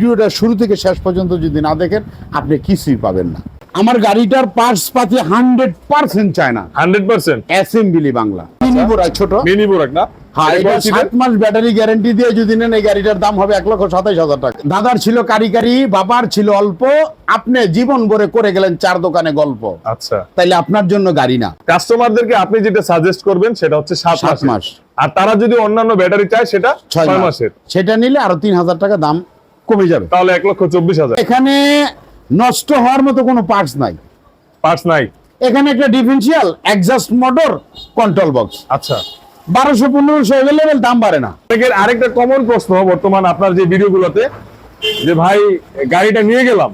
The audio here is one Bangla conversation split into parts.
ভিডিওটা শুরু থেকে শেষ পর্যন্ত যদি না দেখেন আপনি কিছুই পাবেন না। আমার গাড়িটার পার্টস পাতি হান্ড্রেড পার্সেন্ট চায় না hundred percent assembly Bangla. Mini বোরাক ছোট। মিনি বোরাক না? হ্যাঁ এটা সাত মাস ব্যাটারি গ্যারান্টি দিয়ে যদি নেন এই গাড়িটার দাম হবে এক লক্ষ সাতাইশ হাজার টাকা। দাদার ছিল কারিগরি বাবার ছিল অল্প। আপনি জীবন ভরে করে গেলেন চার দোকানে গল্প। আচ্ছা। তাইলে আপনার জন্য গাড়ি না। কাস্টমারদেরকে আপনি যেটা সাজেস্ট করবেন সেটা হচ্ছে সাত মাস। আর তারা যদি অন্যান্য ব্যাটারি চায় সেটা ছয় মাসের। সেটা নিলে আরও তিন হাজার টাকা দাম কমে যাবে। তাহলে এক লক্ষ চব্বিশ হাজার। এখানে নষ্ট হওয়ার মতো কোনো পার্টস নাই। পার্টস নাই। এখানে একটা differential exhaust motor control box আচ্ছা। বারোশো পনেরোশো অ্যাভেলেবেল দাম বাড়ে না। অনেকের আরেকটা কমন প্রশ্ন বর্তমান আপনার যে ভিডিওগুলোতে যে ভাই গাড়িটা নিয়ে গেলাম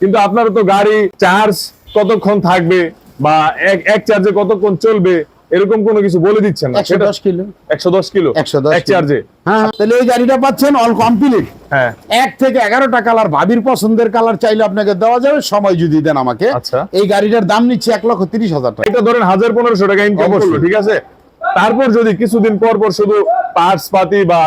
কিন্তু আপনার তো গাড়ি চার্জ কতক্ষণ থাকবে বা এক এক চার্জে কতক্ষণ চলবে? এরকম কোনো কিছু বলে দিচ্ছেন না। একশো দশ কিলো। একশো দশ কিলো? একশো দশ এক চার্জে হ্যাঁ তাহলে এই গাড়িটা পাচ্ছেন অল কমপ্লিট হ্যাঁ। এক থেকে এগারোটা কালার ভাবির পছন্দের কালার চাইলে আপনাকে দেওয়া যাবে সময় যদি দেন আমাকে। আচ্ছা। এই গাড়িটার দাম নিচ্ছে লক্ষ তিরিশ হাজার টাকা। এটা ধরেন হাজার পনেরোশো টাকা ইনকাম। করল ঠিক আছে? তারপর যদি কিছুদিন পর পর শুধু পার্টস পাতি বা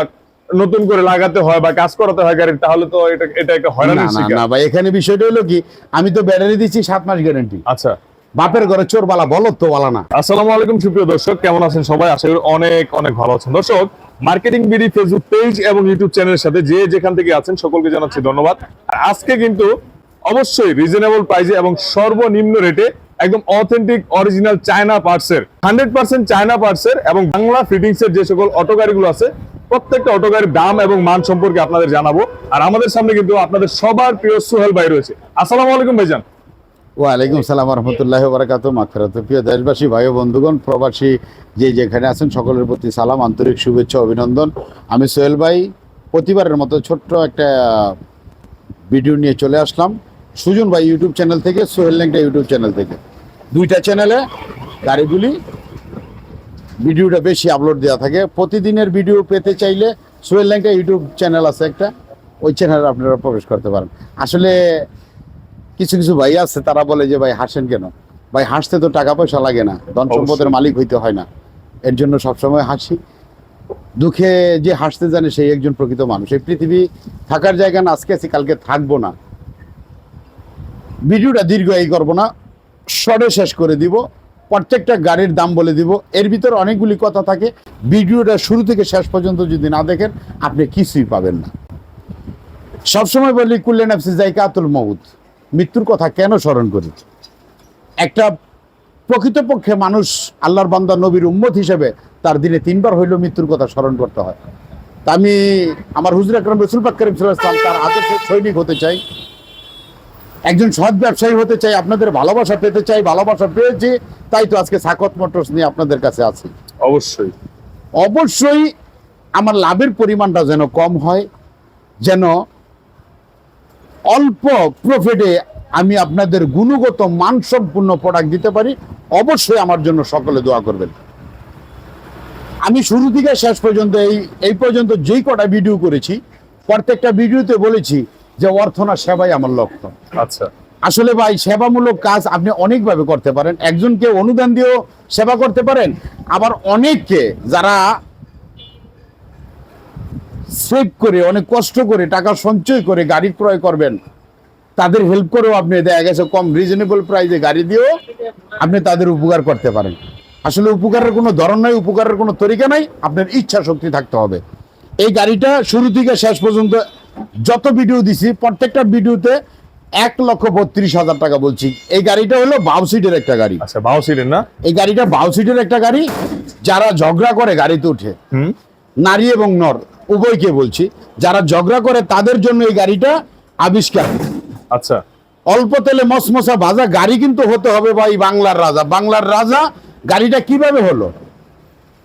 নতুন করে লাগাতে হয় বা কাজ করাতে হয় গাড়ির তাহলে তো এটা এটা একটা হয়রানির না শিকার। না ভাই এখানে বিষয়টা হলো কি আমি তো ব্যাটারি দিচ্ছি সাত মাস গ্যারান্টি আচ্ছা। বাপের ঘরে চোর বালা তো বালা না। আসসালামু আলাইকুম, সুপ্রিয় দর্শক, কেমন আছেন সবাই? আশা করি অনেক অনেক ভালো আছেন। দর্শক মার্কেটিং বিডি ফেসবুক পেজ এবং ইউটিউব চ্যানেলের সাথে যে যেখান থেকে আছেন, সকলকে জানাচ্ছি ধন্যবাদ। আজকে কিন্তু অবশ্যই রিজনেবল প্রাইসে এবং সর্বনিম্ন রেটে একদম অথেন্টিক অরিজিনাল চায়না পার্টসের হান্ড্রেড পার্সেন্ট চায়না পার্টসের এবং বাংলা ফিটিংস এর যে সকল অটো গাড়িগুলো আছে, প্রত্যেকটা অটো গাড়ির দাম এবং মান সম্পর্কে আপনাদের জানাব। আর আমাদের সামনে কিন্তু আপনাদের সবার প্রিয় সোহেল ভাই রয়েছে। আসসালামু আলাইকুম ভাইজান। ওয়ালাইকুম সালাম রহমতুল্লাহ বারাকাত মাকফিরাত প্রিয় দেশবাসী ভাই বন্ধুগণ প্রবাসী যে যেখানে আছেন সকলের প্রতি সালাম আন্তরিক শুভেচ্ছা অভিনন্দন। আমি সোহেল ভাই প্রতিবারের মতো ছোট্ট একটা ভিডিও নিয়ে চলে আসলাম। সুজন ভাই ইউটিউব চ্যানেল থেকে সোহেল ল্যাংটা ইউটিউব চ্যানেল থেকে। দুইটা চ্যানেলে গাড়িগুলি ভিডিওটা বেশি আপলোড দেওয়া থাকে। প্রতিদিনের ভিডিও পেতে চাইলে সোহেল ল্যাংটা ইউটিউব চ্যানেল আছে একটা ওই চ্যানেলে আপনারা প্রবেশ করতে পারেন। আসলে কিছু কিছু ভাই আছে তারা বলে যে ভাই হাসেন কেন? ভাই হাসতে তো টাকা পয়সা লাগে না ধন সম্পদের মালিক হইতে হয় না। এর জন্য সবসময় হাসি। দুঃখে যে হাসতে জানে সেই একজন প্রকৃত মানুষ। এই পৃথিবী থাকার জায়গা না আজকে আছি কালকে থাকব না। ভিডিওটা দীর্ঘ এই করব না। শর্টে শেষ করে দিব। প্রত্যেকটা গাড়ির দাম বলে দিব। এর ভিতরে অনেকগুলি কথা থাকে। ভিডিওটা শুরু থেকে শেষ পর্যন্ত যদি না দেখেন আপনি কিছুই পাবেন না। সবসময় বলি কুল্লেন আফসি জাইকাতুল মউত। মৃত্যুর কথা কেন স্মরণ করি? একটা প্রকৃতপক্ষে মানুষ আল্লাহর বান্দা নবীর উম্মত হিসেবে তার দিনে তিনবার হইলেও মৃত্যুর কথা স্মরণ করতে হয়। তা আমি আমার হুজুর আকরম রসুল পাক করিম তার আদর্শ সৈনিক হতে চাই। একজন সৎ ব্যবসায়ী হতে চাই আপনাদের ভালোবাসা পেতে চাই ভালোবাসা পেয়েছি তাই তো আজকে সাকত মোটরস নিয়ে আপনাদের কাছে আছি। অবশ্যই। অবশ্যই আমার লাভের পরিমাণটা যেন কম হয় যেন অল্প প্রফিটে আমি আপনাদের গুণগত মানসম্পূর্ণ প্রোডাক্ট দিতে পারি অবশ্যই আমার জন্য সকলে দোয়া করবেন। আমি শুরু থেকে শেষ পর্যন্ত এই এই পর্যন্ত যেই কটা ভিডিও করেছি প্রত্যেকটা ভিডিওতে বলেছি যে অর্থনা সেবাই আমার লক্ষ্য। আচ্ছা। আসলে ভাই সেবামূলক কাজ আপনি অনেকভাবে করতে পারেন। একজনকে অনুদান দিয়েও সেবা করতে পারেন আবার অনেককে যারা সেভ করে অনেক কষ্ট করে টাকা সঞ্চয় করে গাড়ি ক্রয় করবেন। তাদের হেল্প করেও আপনি দেখা গেছে কম রিজনেবল প্রাইসে গাড়ি দিয়েও আপনি তাদের উপকার করতে পারেন। আসলে উপকারের কোনো ধরন নাই উপকারের কোনো তরিকা নাই আপনার ইচ্ছা শক্তি থাকতে হবে। এই গাড়িটা শুরু থেকে শেষ পর্যন্ত যত ভিডিও দিছি প্রত্যেকটা ভিডিওতে এক লক্ষ বত্রিশ হাজার টাকা বলছি। এই গাড়িটা হলো বাউ সিটের একটা গাড়ি। আচ্ছা বাউ সিটের না? এই গাড়িটা বাউ সিটের একটা গাড়ি যারা ঝগড়া করে গাড়িতে উঠে নারী এবং নর উভয়কে বলছি যারা ঝগড়া করে তাদের জন্য এই গাড়িটা আবিষ্কার। আচ্ছা। অল্প তেলে মসমসা ভাজা গাড়ি কিন্তু হতে হবে ভাই বাংলার রাজা। বাংলার রাজা গাড়িটা কীভাবে হলো?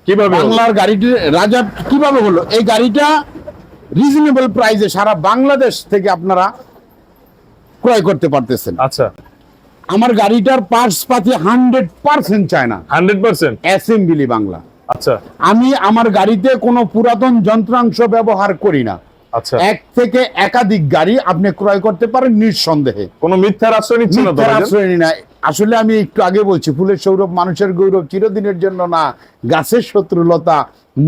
কীভাবে বাংলার গাড়িটি রাজা কীভাবে হলো? এই গাড়িটা রিজনেবল প্রাইসে সারা বাংলাদেশ থেকে আপনারা ক্রয় করতে পারতেছেন। আচ্ছা। আমার গাড়িটার পার্টস পাতি হান্ড্রেড পার্সেন্ট চায় না হান্ড্রেড পার্সেন্ট অ্যাসেম্বলি বাংলা। আচ্ছা। আমি আমার গাড়িতে কোনো পুরাতন যন্ত্রাংশ ব্যবহার করি না। আচ্ছা। এক থেকে একাধিক গাড়ি আপনি ক্রয় করতে পারেন নিঃসন্দেহে। কোনো মিথ্যার আশ্রয় নিচ্ছে না আশ্রয় না আসলে আমি একটু আগে বলছি ফুলের সৌরভ মানুষের গৌরব চিরদিনের জন্য না। গাছের শত্রুলতা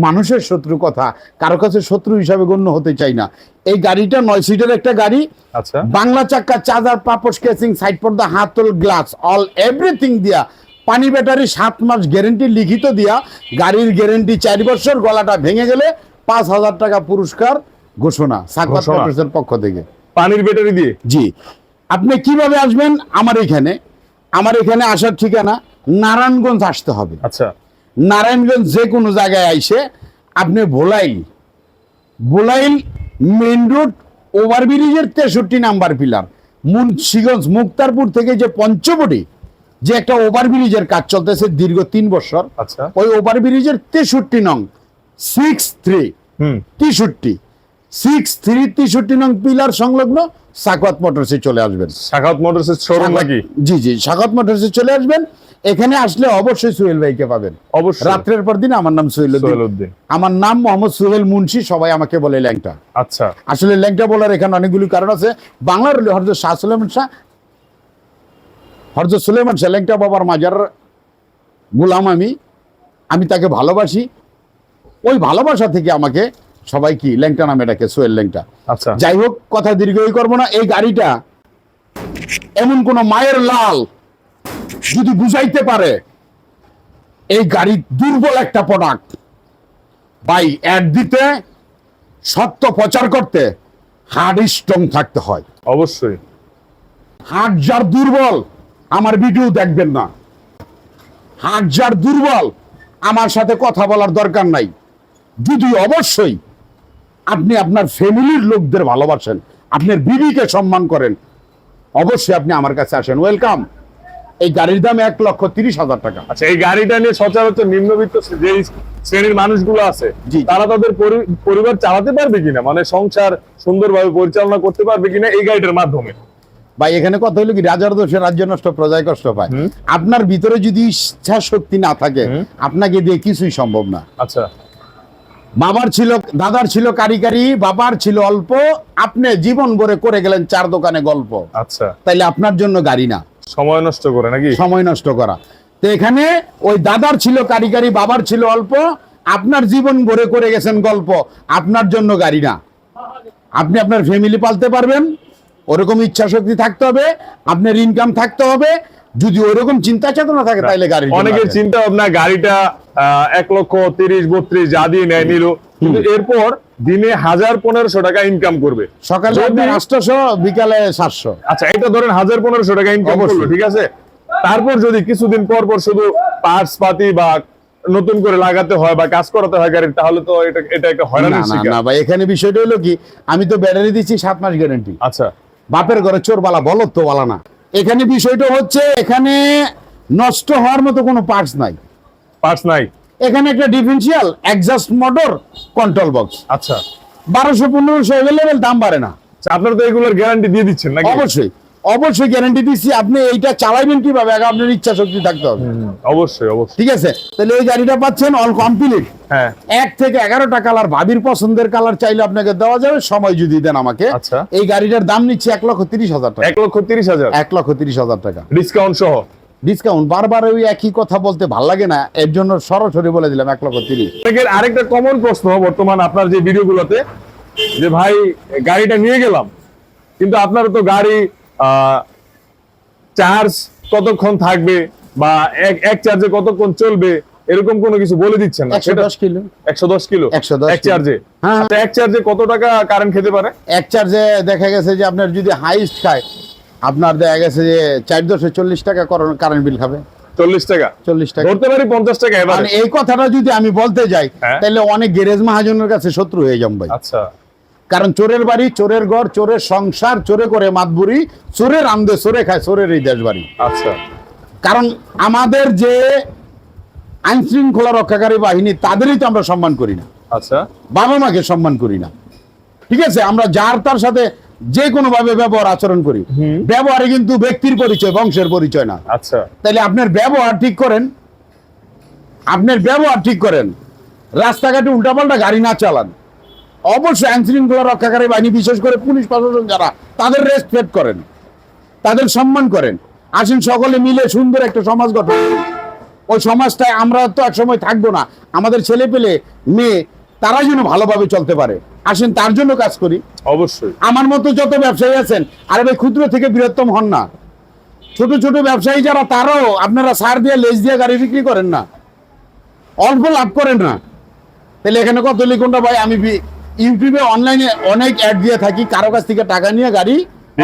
মানুষের শত্রু কথা। কারও কাছে শত্রু হিসাবে গণ্য হতে চাই না। এই গাড়িটা নয় সিটের একটা গাড়ি। আচ্ছা। বাংলা চাক্কা চার্জার পাপোশ কেসিং সাইড পর্দা হাতল গ্লাস অল এভরিথিং দিয়া পানি ব্যাটারি সাত মাস গ্যারেন্টি লিখিত দিয়া গাড়ির গ্যারেন্টি চার বছর গলাটা ভেঙে গেলে পাঁচ হাজার টাকা পুরস্কার ঘোষণা মোটরসের পক্ষ থেকে। পানির ব্যাটারি দিয়ে? জি। আপনি কীভাবে আসবেন? আমার এখানে। আমার এখানে আসার ঠিকানা নারায়ণগঞ্জ আসতে হবে। আচ্ছা। নারায়ণগঞ্জ যে কোনো জায়গায় আইসে আপনি ভোলাইল ভোলাইল মেন রোড ওভারব্রিজের তেষট্টি নাম্বার পিলার মুন্সিগঞ্জ মুক্তারপুর থেকে যে পঞ্চবটি যে একটা ওভারব্রিজের কাজ চলতেছে দীর্ঘ তিন বছর আচ্ছা। ওই ওভারব্রিজের তেষট্টি নং সিক্স থ্রি তেষট্টি সিক্স থ্রি তেষট্টি নং পিলার সংলগ্ন সাকওয়াত মোটরসে চলে আসবেন। শাখাত মোটরসের শোরুম নাকি? জি জি সাকওয়াত মোটরসে চলে আসবেন। এখানে আসলে অবশ্যই সোহেল ভাইকে পাবেন। অবশ্যই। রাত্রের পর দিন আমার নাম সোহেল উদ্দিন। আমার নাম মোহাম্মদ সোহেল মুন্সি সবাই আমাকে বলে ল্যাংটা। আচ্ছা। আসলে ল্যাংটা বলার এখানে অনেকগুলি কারণ আছে। বাংলার হরজত শাহ সুলেমান শাহ হরজত সুলেমান ল্যাংটা বাবার মাজার গুলাম আমি। আমি তাকে ভালোবাসি। ওই ভালোবাসা থেকে আমাকে সবাই কি ল্যাংটা নামে ডাকে সোহেল ল্যাংটা। আচ্ছা। যাই হোক কথা দীর্ঘই করব না। এই গাড়িটা এমন কোন মায়ের লাল যদি বুঝাইতে পারে এই গাড়ি দুর্বল একটা প্রোডাক্ট বাই অ্যাড দিতে সত্য প্রচার করতে হার্ড স্ট্রং থাকতে হয়। অবশ্যই। হার্ট যার দুর্বল আমার ভিডিও দেখবেন না। হার্ট যার দুর্বল আমার সাথে কথা বলার দরকার নাই। যদি অবশ্যই আপনি আপনার ফ্যামিলির লোকদের ভালোবাসেন আপনার বিবিকে সম্মান করেন অবশ্যই আপনি আমার কাছে আসেন। ওয়েলকাম এই গাড়ির দাম এক লক্ষ তিরিশ হাজার টাকা। আচ্ছা এই গাড়িটা নিয়ে সচরাচর নিম্নবিত্ত যে শ্রেণির মানুষগুলো আছে। তারা তাদের পরিবার চালাতে পারবে কিনা? মানে সংসার সুন্দরভাবে পরিচালনা করতে পারবে কিনা এই গাড়িটার মাধ্যমে? ভাই এখানে কথা হলো কি রাজার দোষে রাজ্য নষ্ট প্রজায় কষ্ট পায়। আপনার ভিতরে যদি ইচ্ছা শক্তি না থাকে আপনাকে দিয়ে কিছুই সম্ভব না। আচ্ছা। বাবার ছিল দাদার ছিল কারিকারি বাবার ছিল অল্প আপনি জীবন ভরে করে গেলেন চার দোকানে গল্প। আচ্ছা। তাইলে আপনার জন্য গাড়ি না। সময় নষ্ট করে নাকি? সময় নষ্ট করা। তো এখানে ওই দাদার ছিল কারিকারি বাবার ছিল অল্প আপনার জীবন ভরে করে গেছেন গল্প আপনার জন্য গাড়ি না। আপনি আপনার ফ্যামিলি পালতে পারবেন ওরকম ইচ্ছা শক্তি থাকতে হবে আপনার ইনকাম থাকতে হবে। যদি ওরকম চিন্তা চেতনা থাকে তাইলে গাড়ি অনেকের চিন্তা ভাবনা গাড়িটা এক লক্ষ তিরিশ বত্রিশ যা দিয়ে নেয় নিল। কিন্তু এরপর দিনে হাজার পনেরোশো টাকা ইনকাম করবে। সকালে আটশোশো বিকালে সাতশো। আচ্ছা এটা ধরেন হাজার পনেরোশো টাকা ইনকাম। করল ঠিক আছে? তারপর যদি কিছুদিন পর পর শুধু পার্টস পাতি বা নতুন করে লাগাতে হয় বা কাজ করাতে হয় গাড়ির তাহলে তো এটা এটা একটা হয়রানির না শিকার। না ভাই এখানে বিষয়টা হলো কি আমি তো ব্যাটারি দিচ্ছি সাত মাস গ্যারান্টি আচ্ছা। বাপের ঘরে চোর বালা বলো তো বালা না। এখানে বিষয়টা হচ্ছে এখানে নষ্ট হওয়ার মতো কোনো পার্টস নাই। পার্টস নাই। এখানে একটা differential adjust motor control box আচ্ছা। বারোশো পনেরোশো অ্যাভেলেবেল দাম বাড়ে না। আচ্ছা, আপনারা তো এগুলোর গ্যারান্টি দিয়ে দিচ্ছেন নাকি? অবশ্যই। অবশ্যই গ্যারান্টি দিচ্ছি আপনি এইটা চালাইবেন কীভাবে? আগে আপনার ইচ্ছা শক্তি থাকতে হবে। অবশ্যই অবশ্যই। ঠিক আছে? তাহলে এই গাড়িটা পাচ্ছেন অল কমপ্লিট হ্যাঁ। এক থেকে এগারোটা কালার ভাবির পছন্দের কালার চাইলে আপনাকে দেওয়া যাবে সময় যদি দেন আমাকে। আচ্ছা। এই গাড়িটার দাম নিচ্ছে এক লক্ষ তিরিশ হাজার টাকা। এক লক্ষ তিরিশ হাজার? এক লক্ষ তিরিশ হাজার টাকা। ডিসকাউন্ট সহ? ডিসকাউন্ট বারবার ওই একই কথা বলতে ভালো লাগে না এর জন্য সরাসরি বলে দিলাম এক লক্ষ তিরিশ। আরেকটা কমন প্রশ্ন বর্তমান আপনার যে ভিডিওগুলোতে যে ভাই গাড়িটা নিয়ে গেলাম কিন্তু আপনার তো গাড়ি চার্জ কতক্ষণ থাকবে বা এক এক চার্জে কতক্ষণ চলবে এরকম কোনো কিছু বলে দিচ্ছেন না। একশো দশ কিলো। একশো দশ কিলো? 110 এক চার্জে হ্যাঁ। আচ্ছা, এক চার্জে কত টাকা কারেন্ট খেতে পারে? এক চার্জে দেখা গেছে যে আপনার যদি হাইস্ট খায় আপনার দেখা গেছে যে চার দশে চল্লিশ টাকা কারেন্ট বিল খাবে। চল্লিশ টাকা? চল্লিশ টাকা। ধরতে পারি পঞ্চাশ টাকা এবার মানে এই কথাটা যদি আমি বলতে যাই হ্যাঁ। তাহলে অনেক গ্যারেজ মহাজনের কাছে শত্রু হয়ে যাম ভাই। আচ্ছা। কারণ চোরের বাড়ি চোরের ঘর চোরের সংসার চোরে করে মাতবুরি চোরের আমদে চোরে খায় চোরের এই দেশ বাড়ি। আচ্ছা। কারণ আমাদের যে আইন শৃঙ্খলা রক্ষাকারী বাহিনী তাদেরই তো আমরা সম্মান করি না। আচ্ছা। বাবা মাকে সম্মান করি না। ঠিক আছে? আমরা যার তার সাথে যে কোনো ভাবে ব্যবহার আচরণ করি। ব্যবহারে কিন্তু ব্যক্তির পরিচয় বংশের পরিচয় না। আচ্ছা। তাহলে আপনার ব্যবহার ঠিক করেন। আপনার ব্যবহার ঠিক করেন। রাস্তাঘাটে উল্টাপাল্টা গাড়ি না চালান। অবশ্যই আইন শৃঙ্খলা রক্ষাকারী বাহিনী বিশেষ করে পুলিশ প্রশাসন যারা তাদের রেসপেক্ট করেন তাদের সম্মান করেন। আসেন সকলে মিলে সুন্দর একটা সমাজ গঠন। ওই সমাজটায় আমরা তো একসময় থাকব না আমাদের ছেলে পেলে মেয়ে তারা যেন ভালোভাবে চলতে পারে। আসেন তার জন্য কাজ করি। অবশ্যই। আমার মতো যত ব্যবসায়ী আছেন আরে ভাই ক্ষুদ্র থেকে বৃহত্তম হন না। ছোট ছোট ব্যবসায়ী যারা তারাও আপনারা সার দিয়ে লেজ দিয়ে গাড়ি বিক্রি করেন না। অল্প লাভ করেন না। তাহলে এখানে কত লিখুনটা ভাই? আমি ইউটিউবে অনলাইনে অনেক অ্যাড দিয়ে থাকি কারও কাছ থেকে টাকা নিয়ে গাড়ি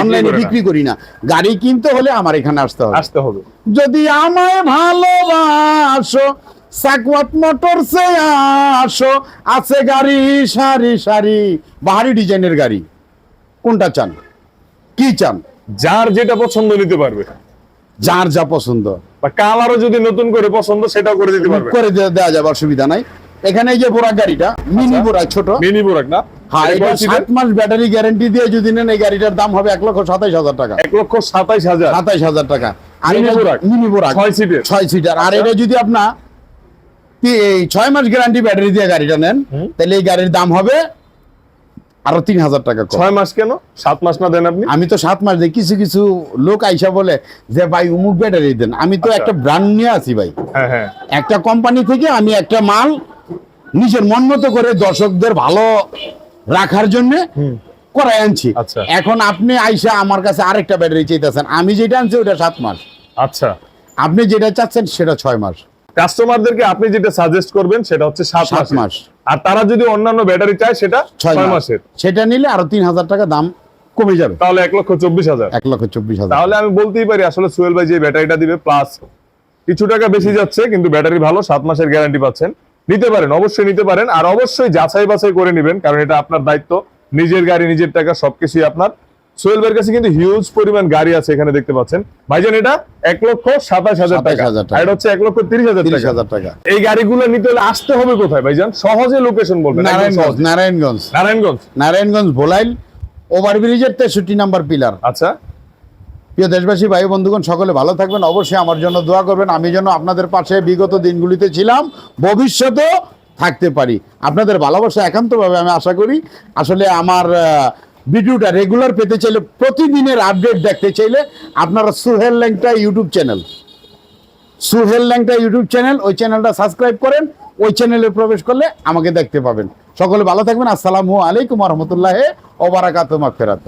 অনলাইনে বিক্রি করি না। গাড়ি কিনতে হলে আমার এখানে আসতে হবে। আসতে হবে। যদি আমায় ভালোবাসো সাকওয়াত মোটর সে আসো আছে গাড়ি সারি সারি। বাহারি ডিজাইনের গাড়ি। কোনটা চান? কি চান? যার যেটা পছন্দ নিতে পারবে। যার যা পছন্দ। বা কালারও যদি নতুন করে পছন্দ সেটাও করে দিতে পারবে। করে দেওয়া যাবে অসুবিধা নাই। এখানে এই যে বোরাক গাড়িটা মিনি বোরাক ছোট। মিনি বোরাক না? হ্যাঁ এটা? সাত মাস ব্যাটারি গ্যারান্টি দিয়ে যদি নেন এই গাড়িটার দাম হবে এক লক্ষ সাতাইশ হাজার টাকা। এক লক্ষ সাতাইশ হাজার। সাতাইশ হাজার টাকা। আর মিনি বোরাক? ছয় সিটের। ছয় সিটার। আর এটা যদি আপনার ছয় মাস গ্যারান্টি ব্যাটারি দিয়ে গাড়িটা নেন তাহলে এই গাড়ির দাম হবে আরও তিন হাজার টাকা ছয় মাস কেন? সাত মাস না দেন আপনি? আমি তো সাত মাস দিই। কিছু কিছু লোক আইসা বলে যে ভাই উমুক ব্যাটারি দেন। আমি তো আচ্ছা। একটা ব্র্যান্ড নিয়ে আছি ভাই। হ্যাঁ হ্যাঁ। একটা কোম্পানি থেকে আমি একটা মাল নিজের মন মতো করে দর্শকদের ভালো রাখার জন্য করাই আনছি। আচ্ছা। এখন আপনি আইসা আমার কাছে আরেকটা ব্যাটারি চাইতেছেন। আমি যেটা আনছি ওটা সাত মাস। আচ্ছা। আপনি যেটা চাচ্ছেন সেটা ছয় মাস। কাস্টমারদেরকে আপনি যেটা সাজেস্ট করবেন সেটা হচ্ছে সাত মাস। আর তারা যদি অন্যান্য ব্যাটারি চায় সেটা ছয় ছয় মাসের। সেটা নিলে আরও তিন হাজার টাকা দাম কমে যাবে। তাহলে এক লক্ষ চব্বিশ হাজার। এক লক্ষ চব্বিশ হাজার। তাহলে আমি বলতেই পারি আসলে সোহেল ভাই যে ব্যাটারিটা দিবে প্লাস কিছু টাকা বেশি যাচ্ছে কিন্তু ব্যাটারি ভালো সাত মাসের গ্যারান্টি পাচ্ছেন। নিতে পারেন অবশ্যই নিতে পারেন আর অবশ্যই যাচাই বাছাই করে নেবেন কারণ এটা আপনার দায়িত্ব। নিজের গাড়ি নিজের টাকা সবকিছুই আপনার। সোহেল ভাইয়ের কাছে কিন্তু হিউজ পরিমাণ গাড়ি আছে এখানে দেখতে পাচ্ছেন। ভাইজান এটা এক লক্ষ সাতাশ হাজার টাকা। 27,000 টাকা। এটা হচ্ছে এক লক্ষ তিরিশ হাজার তিরিশ টাকা। হাজার টাকা। এই গাড়িগুলো নিতে হলে আসতে হবে কোথায় ভাইজান? সহজে লোকেশন বলবেন নারায়ণগঞ্জ নারায়ণগঞ্জ। নারায়ণগঞ্জ? নারায়ণগঞ্জ ভোলাইল ওভারব্রিজের তেষট্টি নাম্বার পিলার। আচ্ছা। প্রিয় দেশবাসী ভাই বন্ধুগণ সকলে ভালো থাকবেন। অবশ্যই আমার জন্য দোয়া করবেন। আমি যেন আপনাদের পাশে বিগত দিনগুলিতে ছিলাম ভবিষ্যতেও থাকতে পারি। আপনাদের ভালোবাসা একান্তভাবে আমি আশা করি। আসলে আমার ভিডিওটা রেগুলার পেতে চাইলে প্রতিদিনের আপডেট দেখতে চাইলে আপনারা সুহেল ল্যাংটা ইউটিউব চ্যানেল সুহেল ল্যাংটা ইউটিউব চ্যানেল ওই চ্যানেলটা সাবস্ক্রাইব করেন, ওই চ্যানেলে প্রবেশ করলে আমাকে দেখতে পাবেন। সকলে ভালো থাকবেন। আসসালামু আলাইকুম রহমতুল্লাহ ওবারাকাত মাগফিরাত।